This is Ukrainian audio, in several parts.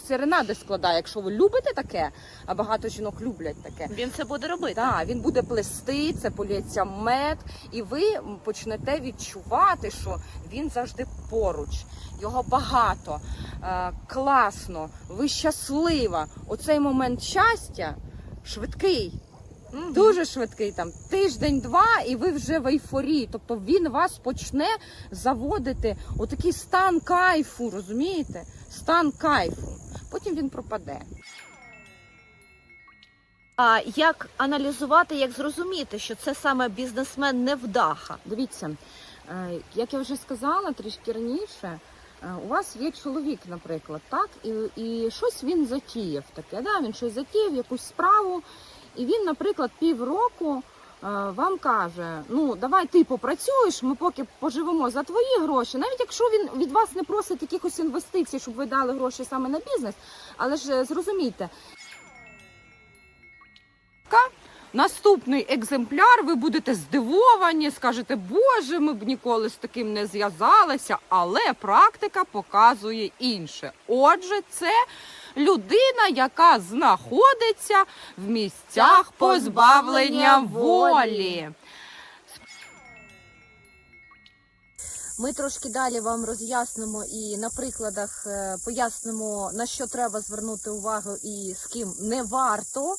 Серенади складає, якщо ви любите таке, а багато жінок люблять таке. Він це буде робити. Так, він буде плести, це полється мед, і ви почнете відчувати, що він завжди поруч. Його багато, е, класно, ви щаслива. Оцей момент щастя швидкий. Мгм. Дуже швидкий там тиждень-два, і ви вже в ейфорії. Тобто він вас почне заводити у такий стан кайфу, розумієте? Стан кайфу. Потім він пропаде. А як аналізувати, як зрозуміти, що це саме бізнесмен невдаха? Дивіться, е, як я вже сказала трішки раніше, е, у вас є чоловік, наприклад, так, і, і щось він затіяв таке. Да? Він щось затіяв, якусь справу, і він, наприклад, півроку. Е, Вам каже, ну давай ти попрацюєш, ми поки поживемо за твої гроші, навіть якщо він від вас не просить якихось інвестицій, щоб ви дали гроші саме на бізнес, але ж е, зрозумійте, Наступний екземпляр, ви будете здивовані, скажете, Боже, ми б ніколи з таким не зв'язалися, але практика показує інше. Отже, це людина, яка знаходиться в місцях позбавлення волі. Ми трошки далі вам роз'яснимо і на прикладах е, пояснимо, на що треба звернути увагу і з ким не варто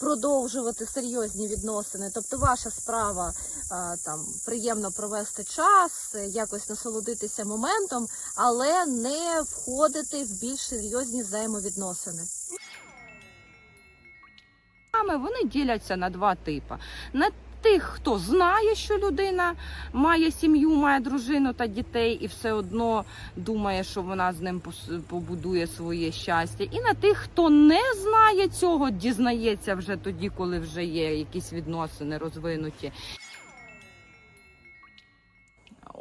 продовжувати серйозні відносини. Тобто, ваша справа е, там приємно провести час, е, якось насолодитися моментом, але не входити в більш серйозні взаємовідносини. Вони діляться на два типи. На тих, хто знає, що людина має сім'ю, має дружину та дітей, і все одно думає, що вона з ним побудує своє щастя. І на тих, хто не знає цього, дізнається вже тоді, коли вже є якісь відносини розвинуті.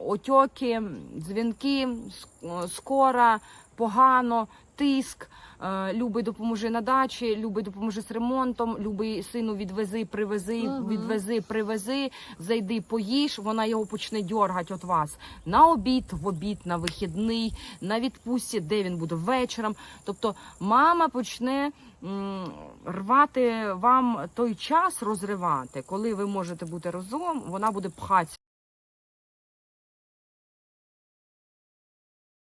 Отьоки, дзвінки, ск- скора, погано, тиск. Е, Любий допоможи на дачі, любий допоможи з ремонтом, любий сину відвези, привези, Мгм. відвези, привези, зайди, поїж. Вона його почне дьоргати від вас на обід, в обід, на вихідний, на відпустці, де він буде вечором. Тобто мама почне м, рвати вам той час, розривати, коли ви можете бути разом, вона буде пхатися